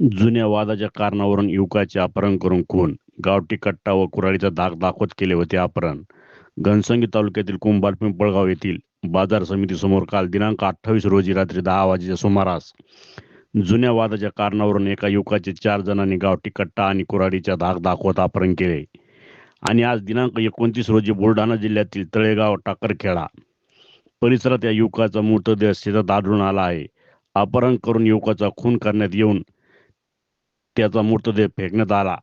जुन्या वादाच्या कारणावरून युवकाचे अपहरण करून खून. गावठी कट्टा व कुऱ्हाडीचा धाक दाखवत केले होते अपहरण. घनसंगी तालुक्यातील कुंभार पिंपळगाव येथील बाजार समितीसमोर काल दिनांक अठ्ठावीस रोजी रात्री दहा वाजेच्या सुमारास जुन्या वादाच्या कारणावरून एका युवकाचे चार जणांनी गावठी कट्टा आणि कुराडीचा धाक दाखवत अपहरण केले. आणि आज दिनांक एकोणतीस रोजी बुलढाणा जिल्ह्यातील तळेगाव टाकरखेडा परिसरात या युवकाचा मृतदेह शेतात आढळून आला आहे. अपहरण करून युवकाचा खून करण्यात येऊन त्याचा मृतदेह फेकण्यात आला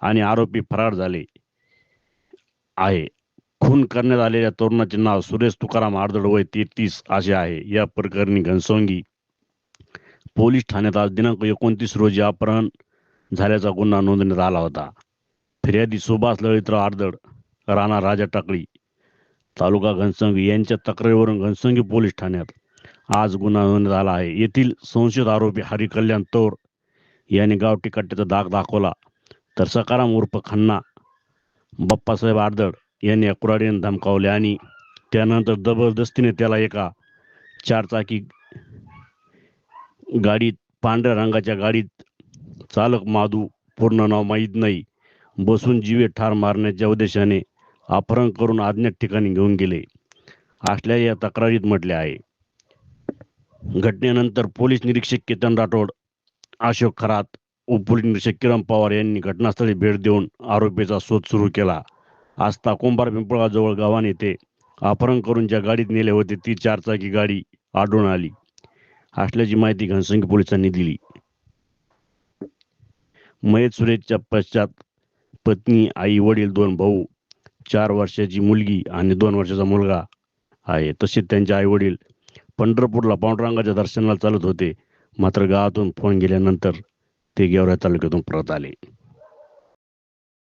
आणि आरोपी फरार झाले आहे. खून करण्यात आलेल्या तरुणाचे नाव सुरेश तुकाराम आर्दड वय तेहतीस असे आहे. या प्रकरणी घनसोंगी पोलीस ठाण्यात आज दिनांक एकोणतीस रोजी अपहरण झाल्याचा गुन्हा नोंदवण्यात आला होता. फिर्यादी सुभाष ललितराव आर्दड राणा राजा टाकळी तालुका घनसंगी यांच्या तक्रारीवरून घनसंगी पोलीस ठाण्यात आज गुन्हा नोंदवण्यात आला आहे. येथील संशयित आरोपी हरिकल्याण तोर तौर याने गावठी कट्ट्याचा दाग दाखवला. तर सकाराम उर्फ खन्ना बाप्पासाहेब आर्दड यांनी अकुराडीने धमकावले आणि त्यानंतर जबरदस्तीने त्याला एका चारचाकी गाडीत पांढऱ्या रंगाच्या गाडीत चालक माधू पूर्ण नाव माहीत नाही बसून जीवे ठार मारण्याच्या उद्देशाने अपहरण करून अज्ञात ठिकाणी घेऊन गेले. असल्या या तक्रारीत म्हटले आहे. घटनेनंतर पोलीस निरीक्षक केतन राठोड अशोक खरात उपपोलीस किरण पवार यांनी घटनास्थळी भेट देऊन आरोपीचा शोध सुरू केला. आस्था कुंभार पिंपळगाव जवळ गावाने ते अपहरण करून ज्या गाडीत नेले होते ती चारचाकी गाडी आढळून आली. असल्याची माहिती घनसंगी पोलिसांनी दिली. मयत सुरेशच्या पश्चात पत्नी आई वडील दोन भाऊ चार वर्षाची मुलगी आणि दोन वर्षाचा मुलगा आहे. तसेच त्यांचे आई वडील पंढरपूरला पांडुरंगाच्या दर्शनाला चालत होते. मात्र गावातून फोन गेल्यानंतर ते गेवरा तालुक्यातून परत आले.